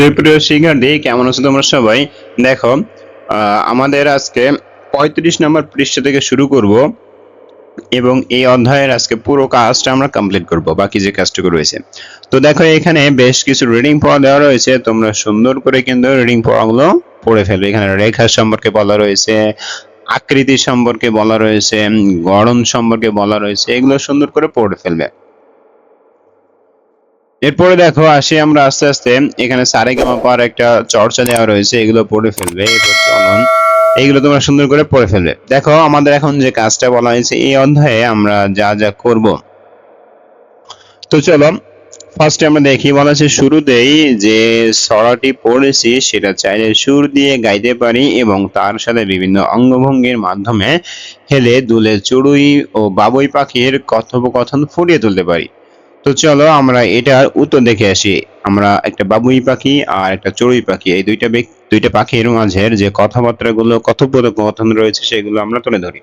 সুপ্রিয় শিক্ষার্থী কেমন আছো তোমরা সবাই? দেখো আমাদের আজকে পঁয়ত্রিশ নম্বর পৃষ্ঠা থেকে শুরু করব এবং এই অধ্যায়ের আজকে পুরো কাজটা আমরা কমপ্লিট করব, বাকি যে কাজটুকু রয়েছে। তো দেখো, এখানে বেশ কিছু রিডিং পড়া দেওয়া রয়েছে। তোমরা সুন্দর করে কিন্তু রিডিং পড়াগুলো পড়ে ফেলবে। এখানে রেখা সম্পর্কে বলা রয়েছে, আকৃতি সম্পর্কে বলা রয়েছে, গড়ন সম্পর্কে বলা রয়েছে, এগুলো সুন্দর করে পড়ে ফেলবে। এরপরে দেখো, আসি আমরা আস্তে আস্তে। এখানে সারে গামা পাওয়ার একটা চর্চা দেওয়া রয়েছে, এগুলো পড়ে ফেলবে। এরপর চলন, এইগুলো তোমরা সুন্দর করে পড়ে ফেলবে। দেখো, আমাদের এখন যে কাজটা বলা হয়েছে, এই অধ্যায়ে আমরা যা যা করব। তো চলো ফার্স্টে আমরা দেখি, বলা আছে শুরুতেই যে ছড়াটি পড়েছি, সেটা চাইলে সুর দিয়ে গাইতে পারি এবং তার সাথে বিভিন্ন অঙ্গভঙ্গির মাধ্যমে হেলে দুলে চড়ুই ও বাবুই পাখির কথোপকথন ফুটিয়ে তুলতে পারি। তো চলো আমরা এটার উত্তর দেখে আসি। আমরা একটা বাবুই পাখি আর একটা চড়ুই পাখি। এই দুইটা দুইটা পাখির মাঝের যে কথাবার্তাগুলো কথোপকথন রয়েছে, সেগুলো আমরা তুলে ধরি।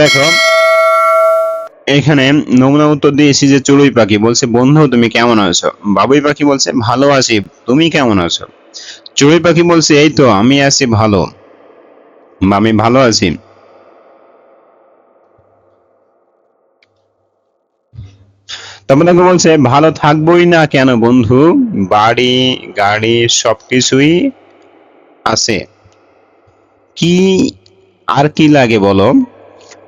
দেখো, এখানে নমুনা উত্তর দিয়েছি যে চড়ুই পাখি। বলছে, বন্ধু, তুমি কেমন আছো? বাবুই পাখি বলছে, ভালো আছি। তুমি কেমন আছো? চড়ুই পাখি বলছে, এই তো, আমি আছি ভালো। আমি ভালো আছি। দেখো বলছে, ভালো থাকবোই না কেন বন্ধু? বাড়ি, গাড়ি সবকিছুই আছে। কি আর কি লাগে বলো?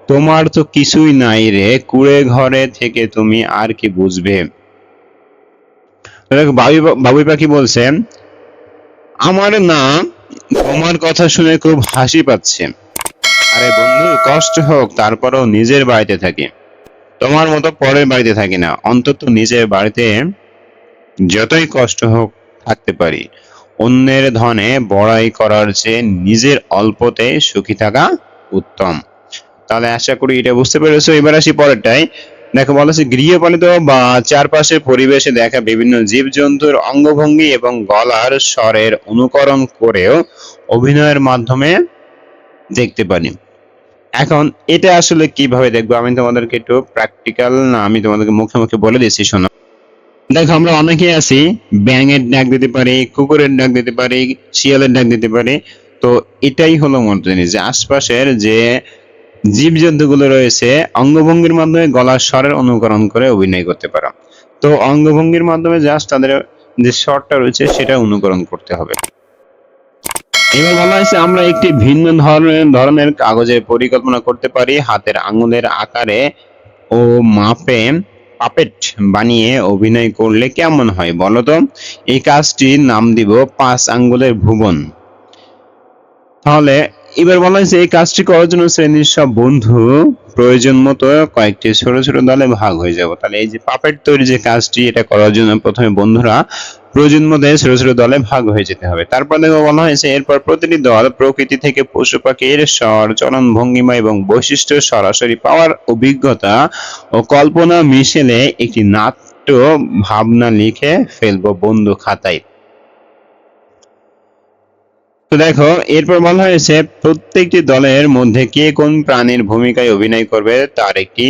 তোমার তো কিছুই নাই রে। কুড়ে ঘরে থেকে তুমি আর কি বুঝবে? বাবুই পাখি বলছে, আমার না তোমার কথা শুনে খুব হাসি পাচ্ছে। আরে বন্ধু, কষ্ট হোক, তারপরেও নিজের বাড়িতে থাকি। তোমার মতো পরের বাড়িতে থাকি না। অন্তত নিজের বাড়িতে যতই কষ্ট হোক থাকতে পারি। অন্যের ধনে বড়াই করার চেয়ে নিজের অল্পতে সুখী থাকা উত্তম। তাহলে আশা করি এটা বুঝতে পেরেছ। এবার আসি পরেরটাই দেখো, বলা গৃহপালিত বা চারপাশের পরিবেশে দেখা বিভিন্ন জীবজন্তুর অঙ্গভঙ্গি এবং গলার স্বরের অনুকরণ করেও অভিনয়ের মাধ্যমে দেখতে পারি। এখন এটা আসলে কীভাবে দেখব? আমি তোমাদেরকে একটু প্র্যাকটিক্যাল না, আমি তোমাদেরকে মুখে মুখে বলে দিচ্ছি, শোনো। দেখো, আমরা অনেকেই আছি, ব্যাঙের ডাক দিতে পারি, কুকুরের ডাক দিতে পারি, শিয়ালের ডাক দিতে পারি। তো এটাই হলো মূলত জিনিস, যে আশপাশের যে জীবজন্তুগুলো রয়েছে, অঙ্গভঙ্গির মাধ্যমে গলার স্বরের অনুকরণ করে অভিনয় করতে পারো। তো অঙ্গভঙ্গির মাধ্যমে জাস্ট তাদের যে স্বরটা রয়েছে, সেটা অনুকরণ করতে হবে। এবার বলা হয়েছে, আমরা একটি ভিন্ন ধরনের ধরনের কাগজের পরিকল্পনা করতে পারি। হাতের আঙুলের আকারে ও মাপে পাপেট বানিয়ে অভিনয় করলে কেমন হয় বলতো এই কাজটির নাম দিব পাঁচ আঙ্গুলের ভুবন। তাহলে এবার বলা হয়েছে, এই কাজটি করার জন্য শ্রেণির সব বন্ধু প্রয়োজন মতো কয়েকটি ছোট ছোট দলে ভাগ হয়ে যাব। তাহলে এই যে পাপেট তৈরি যে কাজটি, এটা করার জন্য প্রথমে বন্ধুরা প্রয়োজন মতো ছোট ছোট দলে ভাগ হয়ে যেতে হবে। তারপর দেখো বলা হয়েছে, এরপর প্রতিটি দল প্রকৃতি থেকে পশু পাখির স্বর চলন ভঙ্গিমা এবং বৈশিষ্ট্য সরাসরি পাওয়ার অভিজ্ঞতা ও কল্পনা মিশেলে একটি নাট্য ভাবনা লিখে ফেলব বন্ধু খাতায়। তো দেখো, এরপর বলা হয়েছে, প্রত্যেকটি দলের মধ্যে কে কোন প্রাণীর ভূমিকায় অভিনয় করবে তার একটি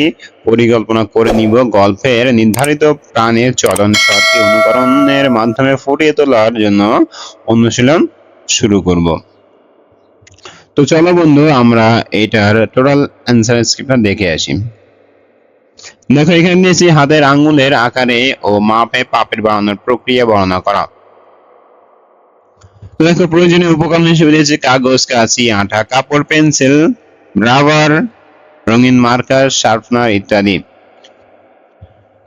পরিকল্পনা করে নিব। গল্পের নির্ধারিত প্রাণীর চলন শর্তি অনুকরণের মাধ্যমে ফুটিয়ে তোলার জন্য অনুশীলন শুরু করব। তো চলো বন্ধু, আমরা এটার টোটাল অ্যান্সার স্ক্রিপ্টটা দেখে আসি। দেখো, এখানে দিয়েছি হাতের আঙ্গুলের আকারে ও মাপে পাপের বানানোর প্রক্রিয়া বর্ণনা করা। দেখো, প্রয়োজনীয় উপকরণ হিসেবে দিয়েছে কাগজ, কাঁচি, আঠা, কাপড়, পেন্সিল, রাবার, রঙিন মার্কার, শার্পনার ইত্যাদি।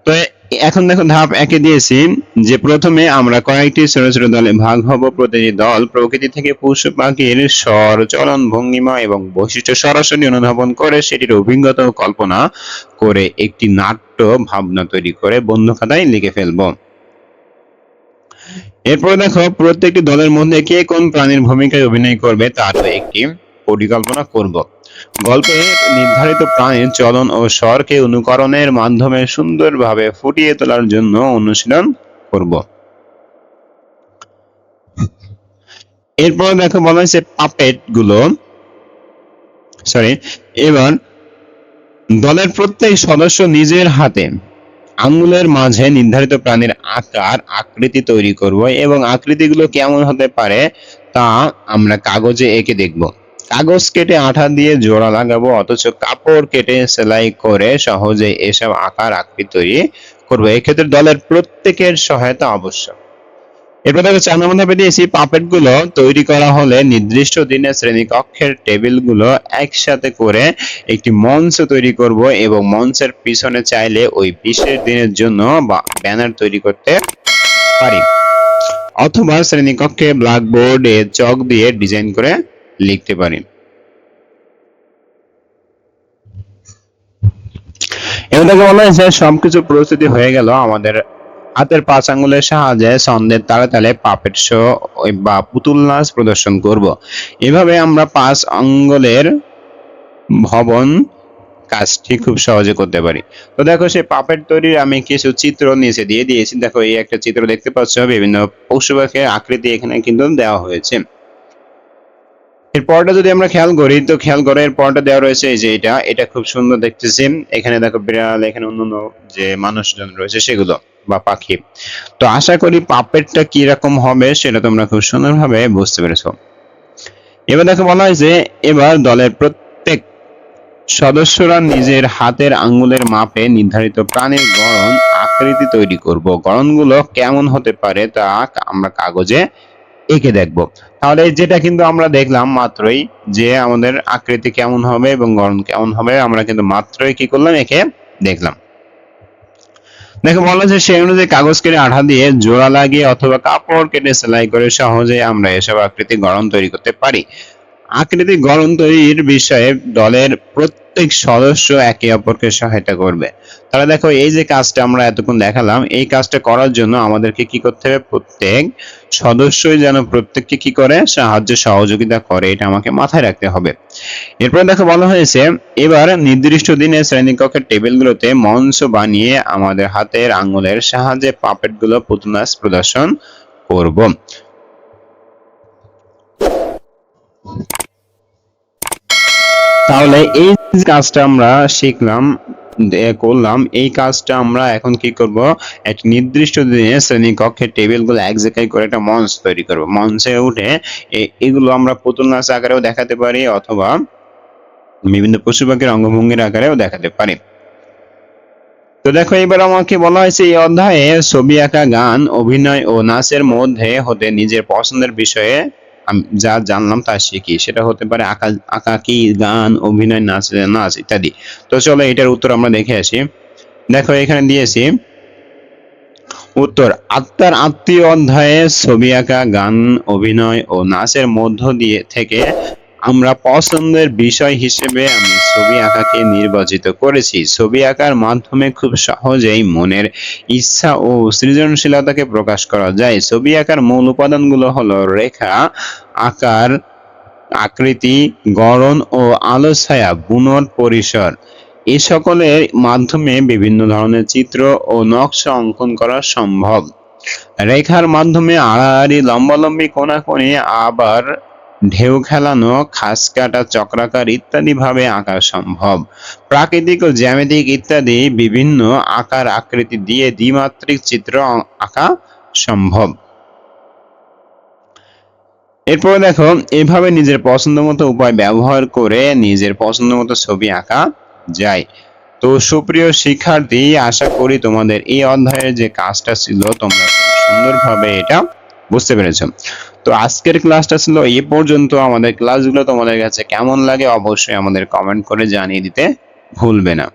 তো এখন দেখো, ধাপ একে দিয়েছি যে প্রথমে আমরা কয়েকটি ছোট ছোট দলে ভাগ হব। প্রতিটি দল প্রকৃতি থেকে পশু, পাখির স্বর, চলন, ভঙ্গিমা এবং বৈশিষ্ট্য সরাসরি অনুধাবন করে সেটির অভিজ্ঞতা কল্পনা করে একটি নাট্য ভাবনা তৈরি করে বন্ধু খাতায় লিখে ফেলব। এরপর দেখো, প্রত্যেকটি দলের মধ্যে কে কোন প্রাণীর ভূমিকায় অভিনয় করবে তারও একটি পরিকল্পনা করব। গল্পে নির্ধারিত প্রাণীর চলন ও স্বরকে অনুকরণের মাধ্যমে সুন্দরভাবে ফুটিয়ে তোলার জন্য অনুশীলন করব। এরপর দেখো, বলা হয়েছে পাপেটগুলো সরি এবার দলের প্রত্যেক সদস্য নিজের হাতে আঙ্গুলের মাঝে নির্ধারিত প্রাণীর আকার, আকৃতি তৈরি করব এবং আকৃতিগুলো কেমন হতে পারে তা আমরা কাগজে এঁকে দেখব। কাগজ কেটে আঠা দিয়ে জোড়া লাগাবো, অথচ কাপড় কেটে সেলাই করে সহজে এসব আকার, আকৃতি তৈরি করব। এক্ষেত্রে দলের প্রত্যেকের সহায়তা আবশ্যক। এরপর দেখো চার নম্বর ধাপে দিয়েছি পাপেটগুলো তৈরি করা হলে নির্দিষ্ট দিনে শ্রেণীকক্ষের টেবিলগুলো একসাথে করে একটি মঞ্চ তৈরি করব এবং মঞ্চের পিছনে চাইলে ওই বিশেষ দিনের জন্য ব্যানার তৈরি করতে পারি। অথবা শ্রেণীকক্ষে ব্ল্যাকবোর্ডে চক দিয়ে ডিজাইন করে লিখতে পারি। এবার দেখো বলা হয়েছে সবকিছু প্রস্তুতি হয়ে গেল আমাদের হাতের পাঁচ আঙ্গুলের সাহায্যে ছন্দের তালে তালে পাপেট শো বা পুতুল নাচ প্রদর্শন করব। এভাবে আমরা পাঁচ আঙ্গুলের ভবন কাজটি খুব সহজে করতে পারি। তো দেখো সেই পাপেট তৈরির আমি কিছু চিত্র নিচে দিয়ে দিয়েছি। দেখো এই একটা চিত্র দেখতে পাচ্ছ, বিভিন্ন পশু পাখির আকৃতি এখানে কিন্তু দেওয়া হয়েছে। এর পরটা যদি আমরা খেয়াল করি, তো খেয়াল করে এর পরটা দেওয়া রয়েছে এই যে এটা। এটা খুব সুন্দর দেখতেছি। এখানে দেখো বিড়াল, এখানে অন্যান্য যে মানুষজন রয়েছে সেগুলো। বা পাখি। তো আশা করি পাপেটটা কি রকম হবে সেটা তোমরা খুব সুন্দরভাবে বুঝতে পেরেছ। এবার দেখো বলা হয়েছে, এবার দলের প্রত্যেক সদস্যরা নিজের হাতের আঙ্গুলের মাপে নির্ধারিত প্রাণীর গড়ন আকৃতি তৈরি করব। গড়নগুলো কেমন হতে পারে তা আমরা কাগজে এঁকে দেখব। তাহলে যেটা কিন্তু আমরা দেখলাম মাত্রই যে আমাদের আকৃতি কেমন হবে এবং গড়ন কেমন হবে, আমরা কিন্তু মাত্রই কি করলাম, এঁকে দেখলাম। দেখো, বলা যায় সেই অনুযায়ী কাগজ কেটে আঠা দিয়ে জোড়া লাগিয়ে অথবা কাপড় কেটে সেলাই করে সহজে আমরা এসব আকৃতি গড়ন তৈরি করতে পারি। আকৃতি গড়ন তৈরির বিষয়ে দলের প্রত্যেক সদস্য একে অপরকে সহায়তা করবে। তাহলে দেখো, এই যে কাজটা আমরা এতক্ষণ দেখালাম, এই কাজটা করার জন্য আমাদেরকে কি করতে হবে? প্রত্যেক সদস্যই যেন প্রত্যেককে কি করে? সাহায্য, সহযোগিতা করে। এটা আমাকে মাথায় রাখতে হবে। এরপরে দেখো বলা হয়েছে, এবার নির্দিষ্ট দিনে শ্রেণীকক্ষের টেবিলগুলোতে মঞ্চ বানিয়ে আমাদের হাতের আঙ্গুলের সাহায্যে পাপেটগুলো পুতুল নাচ প্রদর্শন করব। তাহলে এই কাজটা আমরা শিখলাম করলাম। এই কাজটা আমরা এখন কি করব? একটা নির্দিষ্ট দিনে শ্রেণীকক্ষের টেবিলগুলো এক জায়গায় করে একটা মঞ্চ তৈরি করব। মঞ্চে উঠে এগুলো আমরা পুতুল নাচ আকারেও দেখাতে পারি অথবা বিভিন্ন পশু পাখির অঙ্গভঙ্গির আকারেও দেখাতে পারি। তো দেখো, এবার আমাকে বলা হয়েছে এই অধ্যায়ে ছবি আঁকা, গান, অভিনয় ও নাচের মধ্যে হতে নিজের পছন্দের বিষয়ে যা জানলাম তা শিখি সেটা হতে পারে আঁকা আঁকাকি গান, অভিনয়, নাচ নাচ ইত্যাদি। তো চলো এটার উত্তর আমরা দেখে আসি। দেখো, এখানে দিয়েছি। উত্তর, আত্মার আত্মীয় অধ্যায়ে ছবি আঁকা, গান, অভিনয় ও নাচের মধ্য দিয়ে থেকে আমরা পছন্দের বিষয় হিসেবে আমি ছবি আঁকাকে নির্বাচিত করেছি। ছবি আঁকার মাধ্যমে খুব সহজেই মনের ইচ্ছা ও সৃজনশীলতাকে প্রকাশ করা যায়। ছবি আঁকার মূল উপাদানগুলো হলো রেখা, আকার, আকৃতি, গড়ন ও আলো ছায়া বুনট, পরিসর। এ সকলের মাধ্যমে বিভিন্ন ধরনের চিত্র ও নকশা অঙ্কন করা সম্ভব। রেখার মাধ্যমে আড়াআড়ি লম্বালম্বি কোণাকোণি আবার ঢেউ খেলানো, খাস কাটা, চক্রাকার ইত্যাদি ভাবে আঁকা সম্ভব। প্রাকৃতিক ও জ্যামিতিক ইত্যাদি বিভিন্ন আকার আকৃতি দিয়ে দ্বিমাত্রিক চিত্র আঁকা সম্ভব। এরপরে দেখো, এভাবে নিজের পছন্দ মতো উপায় ব্যবহার করে নিজের পছন্দ মতো ছবি আঁকা যায়। তো সুপ্রিয় শিক্ষার্থী, আশা করি তোমাদের এই অধ্যায়ের যে কাজটা ছিল, তোমরা সুন্দরভাবে এটা বুঝতে পেরেছ। তো আজকের ক্লাসটা ছিল এই পর্যন্ত। আমাদের ক্লাসগুলো তোমাদের কাছে কেমন লাগে অবশ্যই আমাদের কমেন্ট করে জানিয়ে দিতে ভুলবে না।